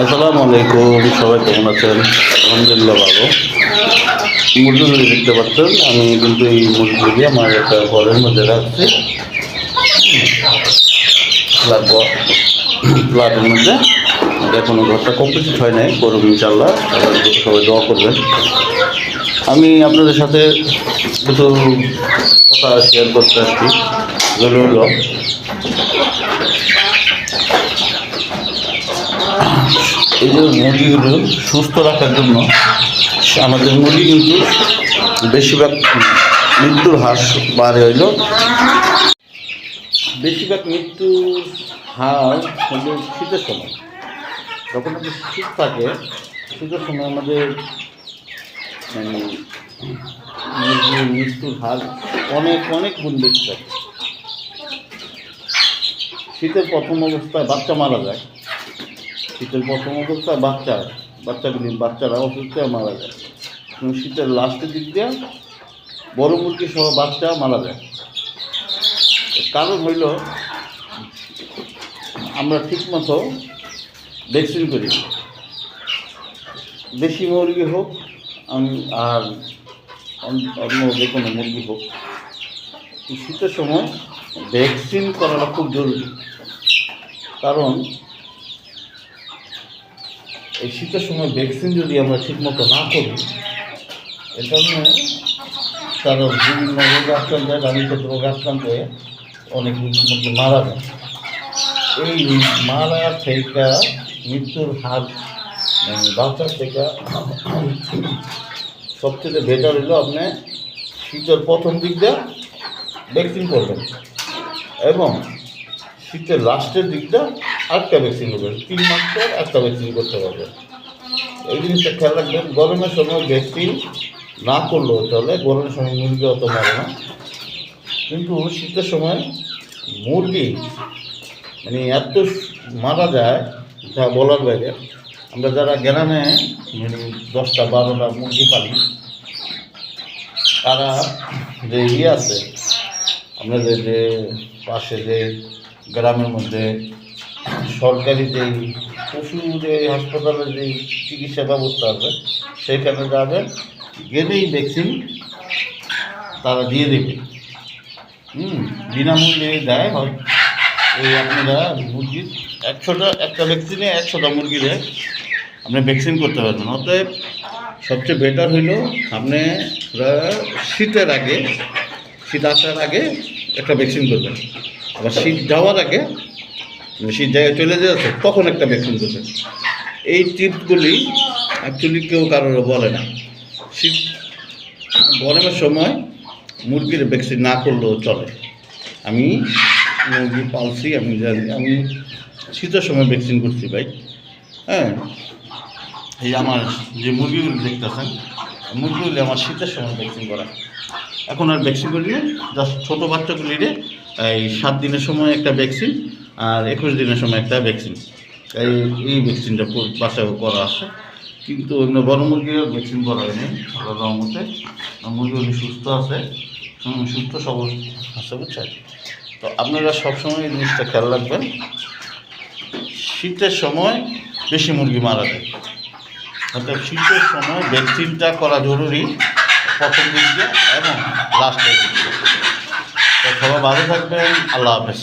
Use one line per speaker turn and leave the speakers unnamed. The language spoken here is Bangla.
আসসালামু আলাইকুম, সবাই কেমন আছেন? আলহামদুলিল্লাহ ভালো। মুরগিগুলি দেখতে পাচ্ছেন, আমি কিন্তু এই মুরগিগুলি আমার একটা ঘরের মধ্যে রাখছি। ফ্ল্যাট ফ্ল্যাটের মধ্যে। এখনও ঘরটা কমপ্লিট হয় নাই, করুন ইনশাল্লাহ সবাই দোয়া করবেন। আমি আপনাদের সাথে কিছু কথা শেয়ার করতে আসছি। এই যে মুরগিগুলো সুস্থ রাখার জন্য, আমাদের মুরগি কিন্তু বেশিরভাগ মৃত্যুর হার বাড়ে হইল। বেশিরভাগ মৃত্যুর হার হলো শীতের সময়। যখন শীত থাকে শীতের সময় আমাদের মানে মৃত্যুর হার অনেক অনেক গুণ বেশি থাকে। শীতের প্রথম অবস্থায় বাচ্চা মারা যায়। শীতের প্রথম অবস্থায় বাচ্চা, বাচ্চাগুলি, বাচ্চারা অসুস্থ মারা যায়। এবং শীতের লাস্টের দিক দিয়ে বড় মুরগি সহ বাচ্চা মারা যায়। কারণ হইল, আমরা ঠিকমতো ভ্যাকসিন করি। দেশি মুরগি হোক আম- আর অন- অন্য যে কোনো মুরগি হোক শীতের সময় ভ্যাকসিন করাটা খুব জরুরি। কারণ এই শীতের সময় ভ্যাকসিন যদি আমরা ঠিকমতো না করি এর কারণে তারা বিভিন্ন রোগ আক্রান্ত হয় রানীক্ষেত্র রোগ আক্রান্ত হয়ে অনেক মধ্যে মারা যায়। এই মারা থেকে মৃত্যুর হার বাচ্চার থেকে সবথেকে বেটার হলো আপনি শীতের প্রথম দিক দিয়ে ভ্যাকসিন করবেন এবং শীতের লাস্টের দিকটা আরেকটা ভ্যাকসিন করবেন। তিন মাস পর একটা ভ্যাকসিন করতে পারবেন। এই জিনিসটা খেয়াল রাখবেন, গরমের সময় ভ্যাকসিন না করলেও চলে, গরমের সময় মুরগি অত মারে না। কিন্তু শীতের সময় মুরগি মানে এত মারা যায়, যা বলার বাইরে আমরা যারা গ্রামে দশটা বারোটা মুরগি পালি, তারা যে ইয়ে আছে, আপনাদের যে পাশে যে গ্রামের মধ্যে সরকারি যে পশু যে হাসপাতালের যে চিকিৎসা ব্যবস্থা আছে, সেখানে যাবেন গেলেই ভ্যাকসিন তারা দিয়ে দেবে। হুম, বিনামূল্যে দেয় হয়। এই আপনারা মুরগির একশোটা, একটা ভ্যাকসিনে একশোটা মুরগিরে আপনি ভ্যাকসিন করতে পারবেন। অতএব সবচেয়ে বেটার হইল আপনি শীতের আগে, শীত আসার আগে একটা ভ্যাকসিন করবেন। আবার শীত যাওয়ার আগে শীত জায়গায় চলে যাচ্ছে তখন একটা ভ্যাকসিন করবেন। এই টিপসগুলি অ্যাকচুয়ালি কেউ কারোর বলে না। শীত গরমের সময় মুরগির ভ্যাকসিন না করলেও চলে। আমি মুরগি পালছি, আমি জানি, আমি শীতের সময় ভ্যাকসিন করছি ভাই। হ্যাঁ? এই আমার যে মুরগিগুলি দেখতেছেন, মুরগিগুলি আমার শীতের সময় ভ্যাকসিন করা। এখন আর ভ্যাকসিন করি না জাস্ট ছোটো বাচ্চাগুলিরে এই সাত দিনের সময় একটা ভ্যাকসিন আর একুশ দিনের সময় একটা ভ্যাকসিন এই এই ভ্যাকসিনটা বাচ্চা করা আছে। কিন্তু অন্য বড় মুরগির ভ্যাকসিন করা হয়নি আল্লাহ রহমতে। মুরগিগুলি সুস্থ আছে, সুস্থ সবল আছে, বুঝছেন? তো আপনারা সবসময় এই জিনিসটা খেয়াল রাখবেন। শীতের সময় বেশি মুরগি মারা যায়। অর্থাৎ শীতের সময় ভ্যাকসিনটা করা জরুরি প্রথম দিক দিয়ে এবং লাস্টের দিক। তো সবাই ভালো থাকবেন, আল্লাহ হাফেজ।